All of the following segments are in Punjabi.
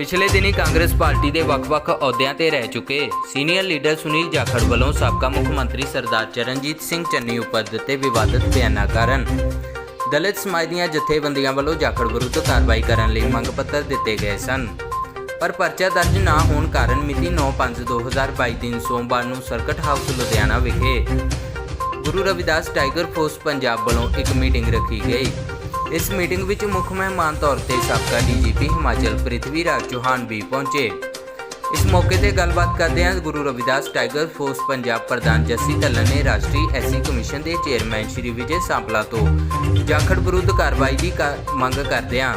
ਪਿਛਲੇ ਦਿਨੀ ਕਾਂਗਰਸ ਪਾਰਟੀ ਦੇ ਵੱਖ-ਵੱਖ ਅਹੁਦਿਆਂ ਤੇ ਰਹਿ ਚੁੱਕੇ ਸੀਨੀਅਰ ਲੀਡਰ ਸੁਨੀਲ ਜਾਖੜ ਵੱਲੋਂ ਸਾਬਕਾ ਮੁੱਖ ਮੰਤਰੀ ਸਰਦਾਰ ਚਰਨਜੀਤ ਸਿੰਘ ਚੰਨੀ ਉੱਪਰ ਦਿੱਤੇ ਵਿਵਾਦਤ ਬਿਆਨਾਂ ਕਾਰਨ। ਦਲਿਤ ਸਮਾਜ ਦੀਆਂ ਜਥੇਬੰਦੀਆਂ ਵੱਲੋਂ ਜਾਖੜ ਵਿਰੁੱਧ ਕਾਰਵਾਈ ਕਰਨ ਲਈ ਮੰਗ ਪੱਤਰ ਦਿੱਤੇ ਗਏ ਸਨ। ਪਰ ਪਰਚਾ ਦਰਜ ਨਾ ਹੋਣ ਕਾਰਨ ਮਿਤੀ 9/5/2022 ਦਿਨ ਸੋਮਵਾਰ ਨੂੰ ਸਰਕਟ ਹਾਊਸ ਲੁਧਿਆਣਾ ਵਿਖੇ ਗੁਰੂ ਰਵਿਦਾਸ ਟਾਈਗਰ ਫੋਰਸ ਪੰਜਾਬ ਵੱਲੋਂ ਇੱਕ ਮੀਟਿੰਗ ਰੱਖੀ ਗਈ। ਇਸ ਮੀਟਿੰਗ ਵਿੱਚ ਮੁੱਖ ਮਹਿਮਾਨ ਤੌਰ ਤੇ ਸਾਬਕਾ ਡੀਜੀਪੀ ਹਿਮਾਚਲ ਪ੍ਰਿਥਵੀ ਰਾਜ ਚੌਹਾਨ ਵੀ ਪਹੁੰਚੇ। ਇਸ ਮੌਕੇ ਤੇ ਗੱਲਬਾਤ ਕਰਦਿਆਂ ਗੁਰੂ ਰਵਿਦਾਸ ਟਾਈਗਰ ਫੋਰਸ ਪੰਜਾਬ ਪ੍ਰਧਾਨ ਜੱਸੀ ਢੱਲਨ ਨੇ ਰਾਸ਼ਟਰੀ ਐਸੀ ਕਮਿਸ਼ਨ ਦੇ ਚੇਅਰਮੈਨ ਸ਼੍ਰੀ ਵਿਜੇ ਸਾਂਪਲਾ ਤੋਂ ਜਾਖੜ ਵਿਰੁੱਧ ਕਾਰਵਾਈ ਦੀ ਕਾ- ਮੰਗ ਕਰਦਿਆਂ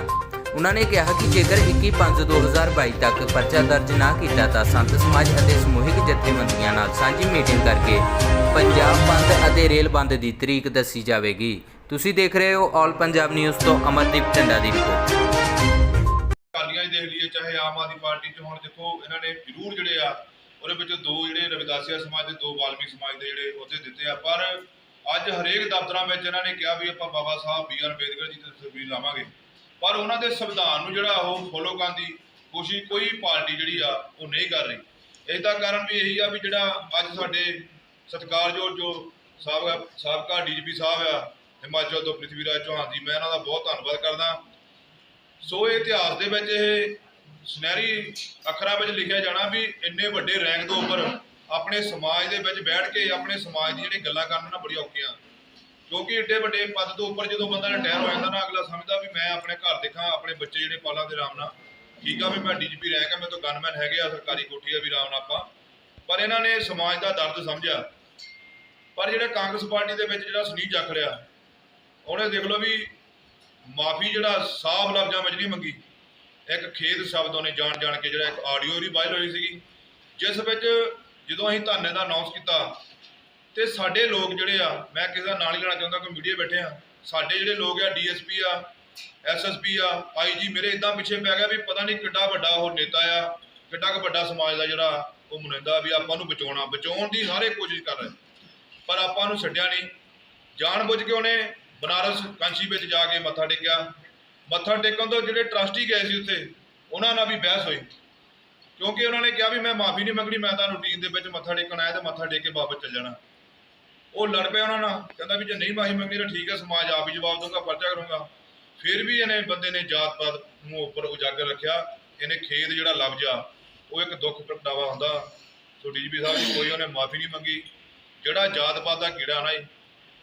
ਉਹਨਾਂ ਨੇ ਕਿਹਾ ਕਿ ਜੇਕਰ 21/5/2022 ਤੱਕ ਪਰਚਾ ਦਰਜ ਨਾ ਕੀਤਾ ਤਾਂ ਸੰਤ ਸਮਾਜ ਅਤੇ ਸਮੂਹਿਕ ਜਥੇਬੰਦੀਆਂ ਨਾਲ ਸਾਂਝੀ ਮੀਟਿੰਗ ਕਰਕੇ ਪੰਜਾਬ ਬੰਦ ਅਤੇ ਰੇਲ ਬੰਦ ਦੀ ਤਰੀਕ ਦੱਸੀ ਜਾਵੇਗੀ। ਤੁਸੀਂ ਦੇਖ ਰਹੇ ਹੋ ਆਲ ਪੰਜਾਬ ਨਿਊਜ਼ ਤੋਂ ਅਮਰਦੀਪ ਟੰਡਾ ਦੀ ਰਿਪੋਰਟ। ਅਕਾਲੀਆਂ 'ਚ ਦੇਖ ਲਈਏ, ਚਾਹੇ ਆਮ ਆਦਮੀ ਪਾਰਟੀ ਚ ਹੁਣ ਦੇਖੋ ਇਹਨਾਂ ਨੇ ਜ਼ਰੂਰ ਜਿਹੜੇ ਆ, ਉਹਦੇ ਵਿੱਚ ਦੋ ਜਿਹੜੇ ਰਵਿਦਾਸੀਆ ਸਮਾਜ ਦੇ, ਦੋ ਵਾਲਮੀ ਸਮਾਜ ਦੇ ਜਿਹੜੇ ਉਹਦੇ ਦਿੱਤੇ ਆ। ਪਰ ਅੱਜ ਹਰੇਕ ਦਫ਼ਤਰਾਂ ਵਿੱਚ ਇਹਨਾਂ ਨੇ ਕਿਹਾ ਵੀ ਆਪਾਂ ਬਾਬਾ ਸਾਹਿਬ, ਬੀ ਆਰ ਅੰਬੇਦਕਰ ਜੀ ਦੀ ਤਸਵੀਰ ਲਾਵਾਂਗੇ। ਪਰ ਉਹਨਾਂ ਦੇ ਸੰਵਿਧਾਨ ਨੂੰ ਜਿਹੜਾ ਉਹ ਫੋਲੋ ਕਰਨ ਦੀ ਕੋਸ਼ਿਸ਼ ਕੋਈ ਪਾਰਟੀ ਜਿਹੜੀ ਆ, ਉਹ ਨਹੀਂ ਕਰ ਰਹੀ। ਇਸ ਦਾ ਕਾਰਨ ਵੀ ਇਹੀ ਆ ਵੀ ਜਿਹੜਾ ਅੱਜ ਸਾਡੇ ਸਤਿਕਾਰਯੋਗ ਜੋ ਸਾਬਕਾ ਸਾਬਕਾ ਡੀਜੀਪੀ ਸਾਹਿਬ ਆ ਹਿਮਾਚਲ ਤੋਂ ਪ੍ਰਿਥਵੀ ਰਾਜ ਚੌਹਾਨ ਜੀ, ਮੈਂ ਇਹਨਾਂ ਦਾ ਬਹੁਤ ਧੰਨਵਾਦ ਕਰਦਾ। ਸੋ ਇਹ ਇਤਿਹਾਸ ਦੇ ਵਿੱਚ ਇਹ ਸੁਨਹਿਰੀ ਅੱਖਰਾਂ ਵਿੱਚ ਲਿਖਿਆ ਜਾਣਾ ਵੀ ਇੰਨੇ ਵੱਡੇ ਰੈਂਕ ਤੋਂ ਉੱਪਰ ਆਪਣੇ ਸਮਾਜ ਦੇ ਵਿੱਚ ਬੈਠ ਕੇ ਆਪਣੇ ਸਮਾਜ ਦੀ ਜਿਹੜੀ ਗੱਲਾਂ ਕਰਨ ਨਾ ਬੜੀ ਔਖੀਆਂ। ਕਿਉਂਕਿ ਏਡੇ ਵੱਡੇ ਪਦ ਤੋਂ ਉੱਪਰ ਜਦੋਂ ਬੰਦਾ ਰਿਟਾਇਰ ਹੋ ਜਾਂਦਾ ਨਾ, ਅਗਲਾ ਸਮਝਦਾ ਵੀ ਮੈਂ ਆਪਣੇ ਘਰ ਦੇਖਾਂ, ਆਪਣੇ ਬੱਚੇ ਜਿਹੜੇ ਪਾਲਾਂ ਦੇ ਆਰਾਮ ਨਾਲ। ਠੀਕ ਆ ਵੀ ਮੈਂ ਡੀਜੀਪੀ ਰਹਿ ਕੇ ਮੇਰੇ ਤੋਂ ਗਨਮੈਨ ਹੈਗੇ ਆ, ਸਰਕਾਰੀ ਕੋਠੀ ਆ ਵੀ ਆਰਾਮ ਨਾਲ ਆਪਾਂ। ਪਰ ਇਹਨਾਂ ਨੇ ਸਮਾਜ ਦਾ ਦਰਦ ਸਮਝਿਆ। ਪਰ ਜਿਹੜਾ ਕਾਂਗਰਸ ਪਾਰਟੀ ਦੇ ਵਿੱਚ ਜਿਹੜਾ ਸੁਨੀਲ ਜਾਖ ਰਿਹਾ ਉਹਨੇ ਦੇਖ ਲਓ ਵੀ ਮਾਫੀ ਜਿਹੜਾ ਸਾਫ਼ ਲਫ਼ਜ਼ਾਂ ਵਿੱਚ ਨਹੀਂ ਮੰਗੀ। ਇੱਕ ਖੇਦ ਸ਼ਬਦ ਉਹਨੇ ਜਾਣ ਜਾਣ ਕੇ ਜਿਹੜਾ ਇੱਕ ਆਡੀਓ ਵੀ ਵਾਇਰਲ ਹੋਈ ਸੀਗੀ। ਜਿਸ ਵਿੱਚ ਜਦੋਂ ਅਸੀਂ ਧਰਨੇ ਦਾ ਅਨਾਉਂਸ ਕੀਤਾ ਤੇ ਸਾਡੇ ਲੋਕ ਜਿਹੜੇ ਆ, ਮੈਂ ਕਿਸੇ ਦਾ ਨਾਂ ਨਹੀਂ ਲੈਣਾ ਚਾਹੁੰਦਾ, ਕੋਈ ਮੀਡੀਆ ਬੈਠੇ ਆ, ਸਾਡੇ ਜਿਹੜੇ ਲੋਕ ਆ ਡੀਐਸਪੀ ਆ ਐਸਐਸਪੀ ਆ ਆਈਜੀ ਮੇਰੇ ਇਦਾਂ ਪਿੱਛੇ ਪੈ ਗਿਆ ਵੀ ਪਤਾ ਨਹੀਂ ਕਿੱਡਾ ਵੱਡਾ ਉਹ ਨੇਤਾ ਆ, ਕਿੱਡਾ ਕੁ ਵੱਡਾ ਸਮਾਜ ਦਾ ਜਿਹੜਾ ਉਹ ਮਨੁੰਦਾ ਵੀ ਆਪਾਂ ਨੂੰ ਬਚਾਉਣਾ, ਬਚਾਉਣ ਦੀ ਸਾਰੇ ਕੋਸ਼ਿਸ਼ ਕਰ ਰਹੇ। ਪਰ ਆਪਾਂ ਨੂੰ ਛੱਡਿਆ ਨਹੀਂ। ਜਾਣ ਬੁੱਝ ਕੇ ਉਹਨੇ ਬਨਾਰਸ ਕਾਂਚੀ ਵਿੱਚ ਜਾ ਕੇ ਮੱਥਾ ਟੇਕਿਆ। ਮੱਥਾ ਟੇਕਣ ਤੋਂ ਜਿਹੜੇ ਟਰਸਟੀ ਗਏ ਸੀ ਉੱਥੇ, ਉਹਨਾਂ ਨਾਲ ਵੀ ਬਹਿਸ ਹੋਈ। ਕਿਉਂਕਿ ਉਹਨਾਂ ਨੇ ਕਿਹਾ ਵੀ ਮੈਂ ਮਾਫੀ ਨਹੀਂ ਮੰਗਣੀ, ਮੈਂ ਤਾਂ ਰੂਟੀਨ ਦੇ ਵਿੱਚ ਮੱਥਾ ਟੇਕਣ ਆਇਆ ਤੇ ਮੱਥਾ ਟੇਕ ਕੇ ਵਾਪਸ ਚੱਲ ਜਾਣਾ। ਉਹ ਲੜ ਪਿਆ ਉਹਨਾਂ ਨਾਲ, ਕਹਿੰਦਾ ਵੀ ਜੇ ਨਹੀਂ ਮਾਫੀ ਮੰਗਣੀ ਤਾਂ ਠੀਕ ਹੈ, ਸਮਾਜ ਆਪ ਹੀ ਜਵਾਬ ਦਊਗਾ, ਪਰਚਾ ਕਰੂੰਗਾ। ਫਿਰ ਵੀ ਇਹਨੇ ਬੰਦੇ ਨੇ ਜਾਤ ਪਾਤ ਨੂੰ ਉੱਪਰ ਉਜਾਗਰ ਰੱਖਿਆ। ਇਹਨੇ ਖੇਦ ਜਿਹੜਾ ਲਫ਼ਜ਼ ਆ, ਉਹ ਇੱਕ ਦੁੱਖ ਪ੍ਰਗਟਾਵਾ ਹੁੰਦਾ। ਸੋ ਡੀਜੀਪੀ ਸਾਹਿਬ ਜੀ ਕੋਈ ਉਹਨੇ ਮਾਫੀ ਨਹੀਂ ਮੰਗੀ। ਜਿਹੜਾ ਜਾਤ ਪਾਤ ਦਾ ਕੀੜਾ ਨਾ ਜੀ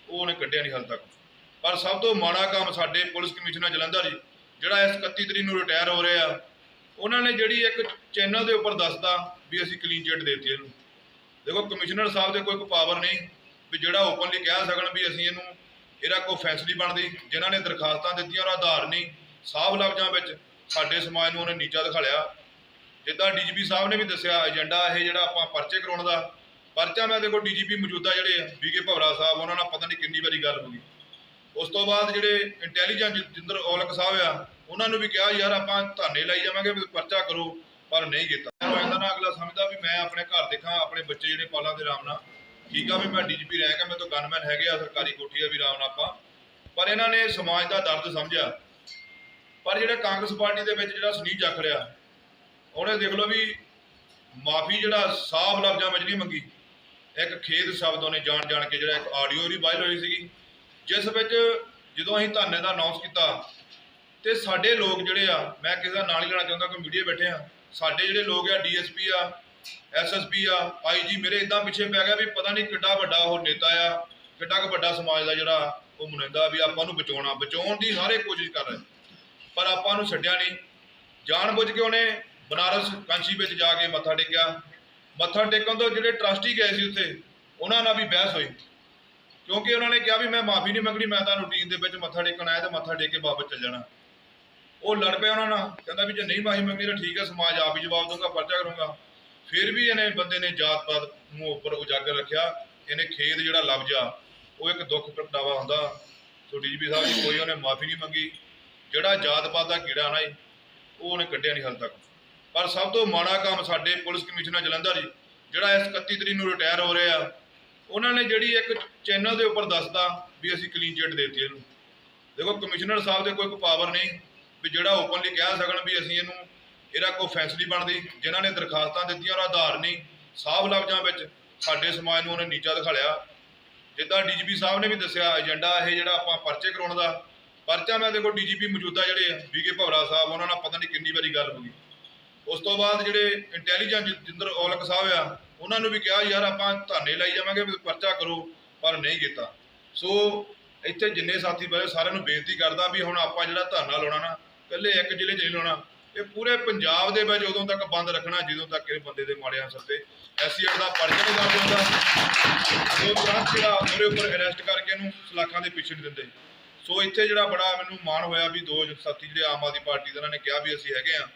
ਉਹ ਉਹਨੇ ਕੱਢਿਆ ਨਹੀਂ ਹਾਲ ਤੱਕ। ਪਰ ਸਭ ਤੋਂ ਮਾੜਾ ਕੰਮ ਸਾਡੇ ਪੁਲਿਸ ਕਮਿਸ਼ਨਰ ਜਲੰਧਰ ਜੀ, ਜਿਹੜਾ ਇਸ 31 ਤਰੀਕ ਨੂੰ ਰਿਟਾਇਰ ਹੋ ਰਹੇ ਆ ਉਹਨਾਂ ਨੇ ਜਿਹੜੀ ਇੱਕ ਚੈਨਲ ਦੇ ਉੱਪਰ ਦੱਸਦਾ ਵੀ ਅਸੀਂ ਕਲੀਨ ਚਿੱਟ ਦੇਤੀ ਇਹਨੂੰ। ਦੇਖੋ, ਕਮਿਸ਼ਨਰ ਸਾਹਿਬ ਦੇ ਕੋਈ ਪਾਵਰ ਨਹੀਂ, ਵੀ ਜਿਹੜਾ ਓਪਨਲੀ ਕਹਿ ਸਕਣ ਵੀ ਅਸੀਂ ਇਹਨੂੰ, ਇਹਦਾ ਕੋਈ ਫੈਸਲਾ ਬਣਦੀ, ਜਿਨ੍ਹਾਂ ਨੇ ਦਰਖਾਸਤਾਂ ਦਿੱਤੀਆਂ ਉਹਦਾ ਆਧਾਰ ਨਹੀਂ, ਸਾਫ਼ ਲਫ਼ਜ਼ਾਂ ਵਿੱਚ ਸਾਡੇ ਸਮਾਜ ਨੂੰ ਉਹਨੇ ਨੀਚਾ ਦਿਖਾਲਿਆ ਜਿੱਦਾਂ ਡੀਜੀਪੀ ਸਾਹਿਬ ਨੇ ਵੀ ਦੱਸਿਆ ਏਜੰਡਾ ਇਹ ਜਿਹੜਾ ਆਪਾਂ ਪਰਚੇ ਕਰਾਉਣ ਦਾ, ਪਰਚਾ ਮੈਂ ਦੇਖੋ ਡੀਜੀਪੀ ਮੌਜੂਦਾ ਜਿਹੜੇ ਵੀਕੇ ਭਵਰਾ ਸਾਹਿਬ, ਉਹਨਾਂ ਨਾਲ ਪਤਾ ਨਹੀਂ ਕਿੰਨੀ ਵਾਰੀ ਗੱਲ ਹੋ ਗਈ। ਉਸ ਤੋਂ ਬਾਅਦ ਜਿਹੜੇ ਇੰਟੈਲੀਜੈਂਸ ਜਿੰਦਰ ਔਲਖ ਸਾਹਿਬ ਆ, ਉਹਨਾਂ ਨੂੰ ਵੀ ਕਿਹਾ, ਯਾਰ ਆਪਾਂ ਧਰਨੇ ਲਾਈ ਜਾਵਾਂਗੇ, ਵੀ ਪਰਚਾ ਕਰੋ, ਪਰ ਨਹੀਂ ਕੀਤਾ। ਹੋ ਨਾ ਅਗਲਾ ਸਮਝਦਾ ਵੀ ਮੈਂ ਆਪਣੇ ਘਰ ਦੇਖਾਂ, ਆਪਣੇ ਬੱਚੇ ਜਿਹੜੇ ਪਾਲਾਂ ਦੇ ਆਰਾਮ ਨਾਲ। ਠੀਕ ਆ ਵੀ ਮੈਂ ਡੀਜੀਪੀ ਰਹਿ ਕੇ ਮੇਰੇ ਤੋਂ ਗਨਮੈਨ ਹੈਗੇ ਆ, ਸਰਕਾਰੀ ਕੋਠੀ ਆ ਵੀ ਆਰਾਮ ਨਾਲ ਆਪਾਂ। ਪਰ ਇਹਨਾਂ ਨੇ ਸਮਾਜ ਦਾ ਦਰਦ ਸਮਝਿਆ। ਪਰ ਜਿਹੜੇ ਕਾਂਗਰਸ ਪਾਰਟੀ ਦੇ ਵਿੱਚ ਜਿਹੜਾ ਸੁਨੀਲ ਜਾਖ ਰਿਹਾ ਉਹਨੇ ਦੇਖ ਲਓ ਵੀ ਮਾਫੀ ਜਿਹੜਾ ਸਾਫ਼ ਲਫ਼ਜ਼ਾਂ ਵਿੱਚ ਨਹੀਂ ਮੰਗੀ। ਇੱਕ ਖੇਦ ਸ਼ਬਦ ਉਹਨੇ ਜਾਣ ਜਾਣ ਕੇ ਜਿਹੜਾ ਇੱਕ ਆਡੀਓ ਵੀ ਵਾਇਰਲ ਹੋਈ ਸੀਗੀ। ਜਿਸ ਵਿੱਚ ਜਦੋਂ ਅਸੀਂ ਧਰਨੇ ਦਾ ਅਨਾਉਂਸ ਕੀਤਾ ਤੇ ਸਾਡੇ ਲੋਕ ਜਿਹੜੇ ਆ, ਮੈਂ ਕਿਸੇ ਦਾ ਨਾਂ ਨਹੀਂ ਲੈਣਾ ਚਾਹੁੰਦਾ, ਕੋਈ ਮੀਡੀਆ ਬੈਠੇ ਆ, ਸਾਡੇ ਜਿਹੜੇ ਲੋਕ ਆ ਡੀਐਸਪੀ ਆ ਐਸਐਸਪੀ ਆ ਆਈਜੀ ਮੇਰੇ ਇਦਾਂ ਪਿੱਛੇ ਪੈ ਗਿਆ ਵੀ ਪਤਾ ਨਹੀਂ ਕਿੱਡਾ ਵੱਡਾ ਉਹ ਨੇਤਾ ਆ, ਕਿੱਡਾ ਕੁ ਵੱਡਾ ਸਮਾਜ ਦਾ ਜਿਹੜਾ ਉਹ ਮਨੁੰਦਾ ਵੀ ਆਪਾਂ ਨੂੰ ਬਚਾਉਣਾ, ਬਚਾਉਣ ਦੀ ਸਾਰੇ ਕੋਸ਼ਿਸ਼ ਕਰ ਰਹੇ। ਪਰ ਆਪਾਂ ਨੂੰ ਛੱਡਿਆ ਨਹੀਂ। ਜਾਣ ਬੁੱਝ ਕੇ ਉਹਨੇ ਬਨਾਰਸ ਕਾਂਚੀ ਵਿੱਚ ਜਾ ਕੇ ਮੱਥਾ ਟੇਕਿਆ। ਮੱਥਾ ਟੇਕਣ ਤੋਂ ਜਿਹੜੇ ਟਰਸਟੀ ਗਏ ਸੀ ਉੱਥੇ, ਉਹਨਾਂ ਨਾਲ ਵੀ ਬਹਿਸ ਹੋਈ। ਕਿਉਂਕਿ ਉਹਨਾਂ ਨੇ ਕਿਹਾ ਵੀ ਮੈਂ ਮਾਫੀ ਨਹੀਂ ਮੰਗਣੀ, ਮੈਂ ਤਾਂ ਰੂਟੀਨ ਦੇ ਵਿੱਚ ਮੱਥਾ ਟੇਕਣ ਆਇਆ ਤੇ ਮੱਥਾ ਟੇਕ ਕੇ ਵਾਪਸ ਚੱਲ ਜਾਣਾ। ਉਹ ਲੜ ਪਿਆ ਉਹਨਾਂ ਨਾਲ, ਕਹਿੰਦਾ ਵੀ ਜੇ ਨਹੀਂ ਮਾਫੀ ਮੰਗਣੀ ਤਾਂ ਠੀਕ ਹੈ, ਸਮਾਜ ਆਪ ਹੀ ਜਵਾਬ ਦਊਗਾ, ਪਰਚਾ ਕਰੂੰਗਾ। ਫਿਰ ਵੀ ਇਹਨੇ ਬੰਦੇ ਨੇ ਜਾਤ ਪਾਤ ਨੂੰ ਉੱਪਰ ਉਜਾਗਰ ਰੱਖਿਆ, ਇਹਨੇ ਖੇਦ ਜਿਹੜਾ ਲਫ਼ਜ਼ ਆ, ਉਹ ਇੱਕ ਦੁੱਖ ਪ੍ਰਗਟਾਵਾ ਹੁੰਦਾ। ਸੋ ਡੀਜੀਪੀ ਸਾਹਿਬ ਜੀ, ਕੋਈ ਉਹਨੇ ਮਾਫੀ ਨਹੀਂ ਮੰਗੀ। ਜਿਹੜਾ ਜਾਤ ਪਾਤ ਦਾ ਕੀੜਾ ਨਾ ਜੀ, ਉਹ ਉਹਨੇ ਕੱਢਿਆ ਨਹੀਂ ਹਾਲ ਤੱਕ। ਪਰ ਸਭ ਤੋਂ ਮਾੜਾ ਕੰਮ ਸਾਡੇ ਪੁਲਿਸ ਕਮਿਸ਼ਨਰ ਜਲੰਧਰ ਜੀ, ਜਿਹੜਾ ਇਸ 31 ਤਰੀਕ ਨੂੰ ਰਿਟਾਇਰ ਹੋ ਰਿਹਾ ਉਹਨਾਂ ਨੇ ਜਿਹੜੀ ਇੱਕ ਚੈਨਲ ਦੇ ਉੱਪਰ ਦੱਸਦਾ ਵੀ ਅਸੀਂ ਕਲੀਨ ਚਿੱਟ ਦੇਤੀ ਇਹਨੂੰ। ਦੇਖੋ ਕਮਿਸ਼ਨਰ ਸਾਹਿਬ ਦੇ ਕੋਈ ਪਾਵਰ ਨਹੀਂ ਵੀ ਜਿਹੜਾ ਓਪਨਲੀ ਕਹਿ ਸਕਣ ਵੀ ਅਸੀਂ ਇਹਨੂੰ, ਇਹਦਾ ਕੋਈ ਫੈਸਲੀ ਬਣਦੀ, ਜਿਨ੍ਹਾਂ ਨੇ ਦਰਖਾਸਤਾਂ ਦਿੱਤੀਆਂ ਉਹਦਾ ਆਧਾਰ ਨਹੀਂ। ਸਾਫ਼ ਲਫ਼ਜ਼ਾਂ ਵਿੱਚ ਸਾਡੇ ਸਮਾਜ ਨੂੰ ਉਹਨੇ ਨੀਚਾ ਦਿਖਾਲਿਆ ਜਿੱਦਾਂ ਡੀਜੀਪੀ ਸਾਹਿਬ ਨੇ ਵੀ ਦੱਸਿਆ ਏਜੰਡਾ ਇਹ ਜਿਹੜਾ ਆਪਾਂ ਪਰਚੇ ਕਰਾਉਣ ਦਾ, ਪਰਚਾ ਮੈਂ ਦੇਖੋ ਡੀਜੀਪੀ ਮੌਜੂਦਾ ਜਿਹੜੇ ਆ ਵੀਕੇ ਭਵਰਾ ਸਾਹਿਬ, ਉਹਨਾਂ ਨਾਲ ਪਤਾ ਨਹੀਂ ਕਿੰਨੀ ਵਾਰੀ ਗੱਲ ਹੋ ਗਈ। ਉਸ ਤੋਂ ਬਾਅਦ ਜਿਹੜੇ ਇੰਟੈਲੀਜੈਂਸ ਜਿੰਦਰ ਔਲਖ ਸਾਹਿਬ ਆ, ਉਹਨਾਂ ਨੂੰ ਵੀ ਕਿਹਾ, ਯਾਰ ਆਪਾਂ ਧਰਨੇ ਲਾਈ ਜਾਵਾਂਗੇ, ਵੀ ਪਰਚਾ ਕਰੋ, ਪਰ ਨਹੀਂ ਕੀਤਾ। ਸੋ ਇੱਥੇ ਜਿੰਨੇ ਸਾਥੀ ਬਏ ਸਾਰਿਆਂ ਨੂੰ ਬੇਨਤੀ ਕਰਦਾ ਵੀ ਹੁਣ ਆਪਾਂ ਜਿਹੜਾ ਧਰਨਾ ਲਾਉਣਾ ਨਾ, ਇਕੱਲੇ ਇੱਕ ਜ਼ਿਲ੍ਹੇ 'ਚ ਨਹੀਂ ਲਾਉਣਾ। ਇਹ ਪੂਰੇ ਪੰਜਾਬ ਦੇ ਵਿੱਚ ਉਦੋਂ ਤੱਕ ਬੰਦ ਰੱਖਣਾ, ਜਦੋਂ ਤੱਕ ਇਹ ਬੰਦੇ ਦੇ ਮਾੜੇ ਅਨਸਰ ਤੇ ਐਸਸੀਆਰ ਦਾ ਪਰਚਾ ਨਹੀਂ ਦਰਜ ਹੁੰਦਾ। ਉਹ ਤੁਰੰਤ ਜਿਹੜਾ ਉਹਦੇ ਉੱਪਰ ਅਰੈਸਟ ਕਰਕੇ ਇਹਨੂੰ ਸਲਾਖਾਂ ਦੇ ਪਿੱਛੇ ਨਹੀਂ ਦਿੰਦੇ। ਸੋ ਇੱਥੇ ਜਿਹੜਾ ਬੜਾ ਮੈਨੂੰ ਮਾਣ ਹੋਇਆ ਵੀ ਦੋ ਸਾਥੀ ਜਿਹੜੇ ਆਮ ਆਦਮੀ ਪਾਰਟੀ ਦੇ, ਉਹਨਾਂ ਨੇ ਕਿਹਾ ਵੀ ਅਸੀਂ ਹੈਗੇ ਆ।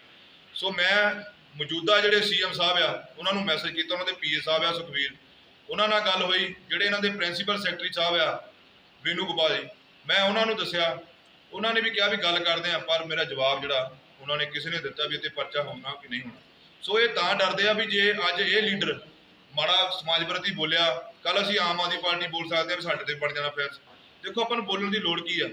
ਸੋ ਮੈਂ ਮੌਜੂਦਾ ਜਿਹੜੇ ਸੀਐਮ ਸਾਹਿਬ ਆ, ਉਹਨਾਂ ਨੂੰ ਮੈਸੇਜ ਕੀਤਾ, ਉਹਨਾਂ ਦੇ ਪੀਏ ਸਾਹਿਬ ਆ ਸੁਖਵੀਰ ਉਹਨਾਂ ਨਾਲ ਗੱਲ ਹੋਈ, ਜਿਹੜੇ ਇਹਨਾਂ ਦੇ ਪ੍ਰਿੰਸੀਪਲ ਸੈਕਟਰੀ ਸਾਹਿਬ ਆ, ਵੀਨੂ ਗੋਪਾਲ ਜੀ। ਮੈਂ ਉਹਨਾਂ ਨੂੰ ਦੱਸਿਆ, ਉਹਨਾਂ ਨੇ ਵੀ ਕਿਹਾ ਵੀ ਗੱਲ ਕਰਦੇ ਆ, ਪਰ ਮੇਰਾ ਜਵਾਬ ਜਿਹੜਾ, ਉਹਨਾਂ ਨੇ ਕਿਸੇ ਨੇ ਦਿੱਤਾ ਵੀ ਇਹ 'ਤੇ ਪਰਚਾ ਹੋਣਾ ਕਿ ਨਹੀਂ ਹੋਣਾ। ਸੋ ਇਹ ਤਾਂ ਡਰਦੇ ਆ ਵੀ ਜੇ ਅੱਜ ਇਹ ਲੀਡਰ ਮਾੜਾ ਸਮਾਜ ਪ੍ਰਤੀ ਬੋਲਿਆ ਕੱਲ ਅਸੀਂ ਆਮ ਆਦਮੀ ਪਾਰਟੀ ਬੋਲ ਸਕਦੇ ਆ ਵੀ ਸਾਡੇ ਤੇ ਬਣ ਜਾਣਾ ਫੈਸ ਦੇਖੋ, ਆਪਾਂ ਨੂੰ ਬੋਲਣ ਦੀ ਲੋੜ ਕੀ ਆ?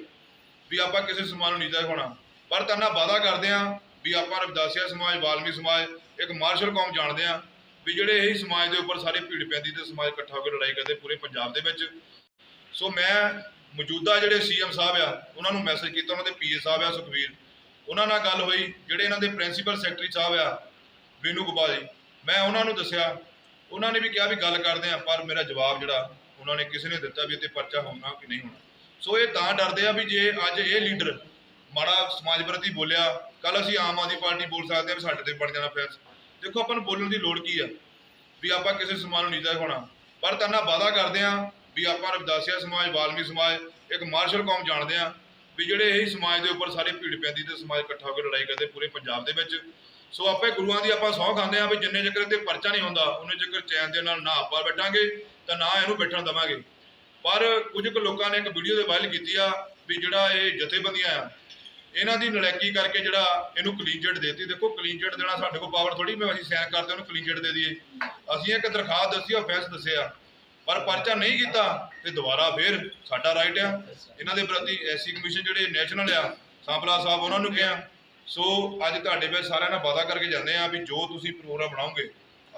ਵੀ ਆਪਾਂ ਕਿਸੇ ਸਮਾਜ ਨੂੰ ਨਹੀਂ ਹੋਣਾ। ਪਰ ਤਾਂ ਨਾਲ ਵਾਅਦਾ ਕਰਦੇ ਆ ਵੀ ਆਪਾਂ ਰਵਿਦਾਸੀਆ ਸਮਾਜ ਵਾਲਮੀ ਸਮਾਜ, ਇੱਕ ਮਾਰਸ਼ਲ ਕੌਮ ਜਾਣਦੇ ਆ ਵੀ ਜਿਹੜੇ ਇਹੀ ਸਮਾਜ ਦੇ ਉੱਪਰ ਸਾਰੇ ਭੀੜ ਪੈਂਦੀ ਤੇ ਸਮਾਜ ਇਕੱਠਾ ਹੋ ਕੇ ਲੜਾਈ ਕਰਦੇ ਪੂਰੇ ਪੰਜਾਬ ਦੇ ਵਿੱਚ। ਸੋ ਮੈਂ ਮੌਜੂਦਾ ਜਿਹੜੇ ਸੀਐਮ ਸਾਹਿਬ ਆ, ਉਹਨਾਂ ਨੂੰ ਮੈਸੇਜ ਕੀਤਾ, ਉਹਨਾਂ ਦੇ ਪੀਏ ਸਾਹਿਬ ਆ, ਸੁਖਵੀਰ। ਉਹਨਾਂ ਨਾਲ ਗੱਲ ਹੋਈ, ਜਿਹੜੇ ਇਹਨਾਂ ਦੇ ਪ੍ਰਿੰਸੀਪਲ ਸੈਕਟਰੀ ਸਾਹਿਬ ਆ, ਵੀਨੂ ਗੋਪਾਲ ਜੀ। ਮੈਂ ਉਹਨਾਂ ਨੂੰ ਦੱਸਿਆ, ਉਹਨਾਂ ਨੇ ਵੀ ਕਿਹਾ ਵੀ ਗੱਲ ਕਰਦੇ ਆ ਪਰ ਮੇਰਾ ਜਵਾਬ ਜਿਹੜਾ, ਉਹਨਾਂ ਨੇ ਕਿਸੇ ਨੇ ਦਿੱਤਾ ਵੀ ਇਹ ਇੱਥੇ ਪਰਚਾ ਹੋਣਾ ਕਿ ਨਹੀਂ ਹੋਣਾ। ਸੋ ਇਹ ਤਾਂ ਡਰਦੇ ਆ ਵੀ ਜੇ ਅੱਜ ਇਹ ਲੀਡਰ ਮਾੜਾ ਸਮਾਜ ਪ੍ਰਤੀ ਬੋਲਿਆ ਕੱਲ ਅਸੀਂ ਆਮ ਆਦਮੀ ਪਾਰਟੀ ਬੋਲ ਸਕਦੇ ਹਾਂ ਵੀ ਸਾਡੇ ਤੇ ਬਣ ਜਾਣਾ ਫੈਸ। ਦੇਖੋ, ਆਪਾਂ ਨੂੰ ਬੋਲਣ ਦੀ ਲੋੜ ਕੀ ਆ? ਵੀ ਆਪਾਂ ਕਿਸੇ ਸਮਾਜ ਨੂੰ ਨੀਚਾ ਹੋਣਾ। ਪਰ ਤਾਂ ਨਾਲ ਵਾਅਦਾ ਕਰਦੇ ਆ ਵੀ ਆਪਾਂ ਰਵਿਦਾਸੀਆ ਸਮਾਜ, ਵਾਲਮੀ ਸਮਾਜ, ਇੱਕ ਮਾਰਸ਼ਲ ਕੌਮ ਜਾਣਦੇ ਆ ਵੀ ਜਿਹੜੇ ਇਹੀ ਸਮਾਜ ਦੇ ਉੱਪਰ ਸਾਰੇ ਭੀੜ ਪੈਂਦੀ ਤੇ ਸਮਾਜ ਇਕੱਠਾ ਹੋ ਕੇ ਲੜਾਈ ਕਰਦੇ ਪੂਰੇ ਪੰਜਾਬ ਦੇ ਵਿੱਚ। ਸੋ ਆਪੇ ਗੁਰੂਆਂ ਦੀ ਆਪਾਂ ਸਹੁੰ ਖਾਂਦੇ ਆ ਵੀ ਜਿੰਨੇ ਚੱਕਰ ਤੇ ਪਰਚਾ ਨਹੀਂ ਹੁੰਦਾ, ਉਹਨੇ ਚੱਕਰ ਚੈਨ ਦੇ ਨਾਲ ਨਾ ਆਪਾਂ ਬੈਠਾਂਗੇ ਤਾਂ ਨਾ ਇਹਨੂੰ ਬੈਠਣ ਦਵਾਂਗੇ। ਪਰ ਕੁਝ ਕੁ ਲੋਕਾਂ ਨੇ ਇੱਕ ਵੀਡੀਓ ਦੇ ਵਾਇਰਲ ਕੀਤੀ ਆ ਵੀ ਜਿਹੜਾ ਇਹ ਜਥੇਬੰਦੀਆਂ ਆ ਇਹਨਾਂ ਦੀ ਨਲੈਕੀ ਕਰਕੇ ਜਿਹੜਾ ਇਹਨੂੰ ਕਲੀਨ ਚਿਟ ਦੇਤੀ। ਦੇਖੋ ਕਲੀਨ ਚਿਟ ਦੇਣਾ ਸਾਡੇ ਕੋਲ ਪਾਵਰ ਥੋੜੀ ਮੈਂ ਅਸੀਂ ਸਾਈਨ ਕਰਦੇ ਉਹਨੂੰ ਕਲੀਨ ਚਿਟ ਦੇ ਦਈਏ। ਅਸੀਂ ਇੱਕ ਦਰਖਾਸਤ ਦੱਸੀ, ਉਹ ਦੱਸਿਆ। ਪਰ ਪਰਚਾ ਨਹੀਂ ਕੀਤਾ ਤੇ ਦੁਬਾਰਾ ਫੇਰ ਸਾਡਾ ਰਾਈਟ ਆ। ਇਹਨਾਂ ਦੇ ਪ੍ਰਤੀ ਐਸੀ ਕਮਿਸ਼ਨ ਜਿਹੜੇ ਨੈਸ਼ਨਲ ਆ, ਸਾਂਪਲਾ ਸਾਹਿਬ ਉਹਨਾਂ ਨੂੰ ਕਿਹਾ। ਸੋ ਅੱਜ ਤੁਹਾਡੇ ਵਿੱਚ ਸਾਰਿਆਂ ਨਾਲ ਵਾਅਦਾ ਕਰਕੇ ਜਾਂਦੇ ਆ ਵੀ ਜੋ ਤੁਸੀਂ ਪ੍ਰੋਗਰਾਮ ਬਣਾਓਗੇ,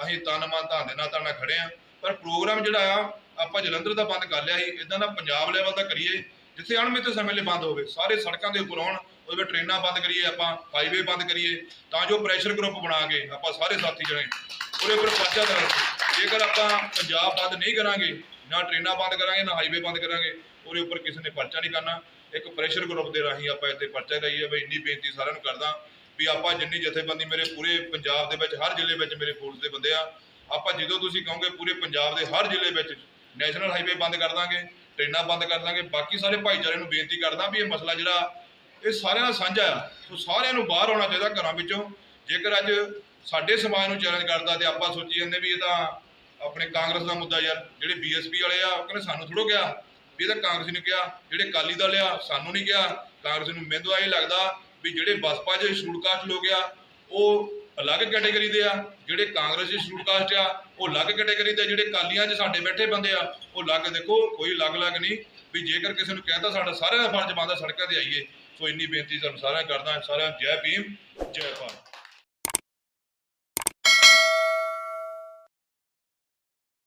ਅਸੀਂ ਤਨ ਮਨ ਧਨ ਦੇ ਨਾਲ ਤੁਹਾਡੇ ਨਾਲ ਖੜੇ ਆ ਪਰ ਪ੍ਰੋਗਰਾਮ ਜਿਹੜਾ ਆ, ਆਪਾਂ ਜਲੰਧਰ ਦਾ ਬੰਦ ਕਰ ਲਿਆ ਸੀ। ਇਦਾਂ ਦਾ ਪੰਜਾਬ ਲੈਵਲ ਦਾ ਕਰੀਏ, ਜਿੱਥੇ ਅਣਮਿੱਥੇ ਸਮੇਂ ਲਈ ਬੰਦ ਹੋਵੇ, ਸਾਰੇ ਸੜਕਾਂ ਦੇ ਉੱਪਰ ਆਉਣ। ਉਹਦੇ ਵਿੱਚ ਟ੍ਰੇਨਾਂ ਬੰਦ ਕਰੀਏ, ਆਪਾਂ ਹਾਈਵੇ ਬੰਦ ਕਰੀਏ, ਤਾਂ ਜੋ ਪ੍ਰੈਸ਼ਰ ਗਰੁੱਪ ਬਣਾ ਕੇ ਆਪਾਂ ਸਾਰੇ ਸਾਥੀ ਜਣੇ ਉਹਦੇ ਉੱਪਰ ਪਰਚਾ ਦਰਾਂਗੇ ਜੇਕਰ ਆਪਾਂ ਪੰਜਾਬ ਬੰਦ ਨਹੀਂ ਕਰਾਂਗੇ, ਨਾ ਟ੍ਰੇਨਾਂ ਬੰਦ ਕਰਾਂਗੇ, ਨਾ ਹਾਈਵੇ ਬੰਦ ਕਰਾਂਗੇ, ਉਹਦੇ ਉੱਪਰ ਕਿਸੇ ਨੇ ਪਰਚਾ ਨਹੀਂ ਕਰਨਾ। ਇੱਕ ਪ੍ਰੈਸ਼ਰ ਗਰੁੱਪ ਦੇ ਰਾਹੀਂ ਆਪਾਂ ਇੱਥੇ ਪਰਚਾ ਲਈਏ ਬਈ ਇੰਨੀ ਬੇਨਤੀ ਸਾਰਿਆਂ ਨੂੰ ਕਰਦਾ ਵੀ ਆਪਾਂ ਜਿੰਨੀ ਜਥੇਬੰਦੀ ਮੇਰੇ ਪੂਰੇ ਪੰਜਾਬ ਦੇ ਵਿੱਚ, ਹਰ ਜ਼ਿਲ੍ਹੇ ਵਿੱਚ ਮੇਰੇ ਫੋਰਸ ਦੇ ਬੰਦੇ ਆ, ਆਪਾਂ ਜਦੋਂ ਤੁਸੀਂ ਕਹੋਗੇ ਪੂਰੇ ਪੰਜਾਬ ਦੇ ਹਰ ਜ਼ਿਲ੍ਹੇ ਵਿੱਚ ਨੈਸ਼ਨਲ ਹਾਈਵੇ ਬੰਦ ਕਰ ਦਾਂਗੇ, ਟ੍ਰੇਨਾਂ ਬੰਦ ਕਰ ਦਾਂਗੇ, ਬਾਕੀ ਸਾਰੇ ਭਾਈਚਾਰੇ ਨੂੰ ਬੇਨਤੀ ਕਰਦਾ ਵੀ ਇਹ ਮਸਲਾ ਜਿਹੜਾ ਇਹ ਸਾਰਿਆਂ ਦਾ ਸਾਂਝਾ ਆ। ਸੋ ਸਾਰਿਆਂ ਨੂੰ ਬਾਹਰ ਆਉਣਾ ਚਾਹੀਦਾ ਘਰਾਂ ਵਿੱਚੋਂ। ਜੇਕਰ ਅੱਜ ਸਾਡੇ ਸਮਾਜ ਨੂੰ ਚੈਲੰਜ ਕਰਦਾ ਤੇ ਆਪਾਂ ਸੋਚੀ ਜਾਂਦੇ ਵੀ ਇਹ ਤਾਂ ਆਪਣੇ ਕਾਂਗਰਸ ਦਾ ਮੁੱਦਾ ਯਾਰ, ਜਿਹੜੇ ਬੀਐਸਪੀ ਵਾਲੇ ਆ, ਉਹ ਕਹਿੰਦੇ ਸਾਨੂੰ ਥੋੜੋ ਕਿਹਾ। ਵੀ ਇਹ ਤਾਂ ਕਾਂਗਰਸ ਨੇ ਕਿਹਾ, ਜਿਹੜੇ ਅਕਾਲੀ ਦਲ ਆ, ਸਾਨੂੰ ਨਹੀਂ ਕਿਹਾ। ਕਾਂਗਰਸ ਨੂੰ ਮੈਨੂੰ ਇਹ ਲੱਗਦਾ ਵੀ ਜਿਹੜੇ ਬਸਪਾ 'ਚ ਸ਼ਡਿਊਲ ਕਾਸਟ ਲੋਕ ਆ, ਉਹ ਅਲੱਗ ਕੈਟਾਗਰੀ ਦੇ ਆ। ਜਿਹੜੇ ਕਾਂਗਰਸ ਦੇ ਸ਼ਡਿਊਲ ਕਾਸਟ ਆ, ਉਹ ਅਲੱਗ ਕੈਟਾਗਰੀ ਦੇ। ਜਿਹੜੇ ਕਾਲੀਆਂ 'ਚ ਸਾਡੇ ਬੈਠੇ ਬੰਦੇ ਆ, ਉਹ ਅਲੱਗ। ਦੇਖੋ, ਕੋਈ ਅਲੱਗ-ਅਲੱਗ ਨਹੀਂ। ਵੀ ਜੇਕਰ ਕਿਸੇ ਨੂੰ ਕਹਿੰਦਾ ਸਾਡਾ ਸਾਰਿਆਂ ਦਾ ਫਰਜ਼ ਬਣਦਾ ਸੜਕਾਂ ਤੇ ਆਈਏ। ਸੋ ਇੰਨੀ ਬੇਨਤੀ ਤੁਹਾਨੂੰ ਸਾਰਿਆਂ ਕਰਦਾ ਸਾਰਿਆਂ ਨੂੰ ਜੈ ਭੀਮ ਜੈ ਭਾਰਤ।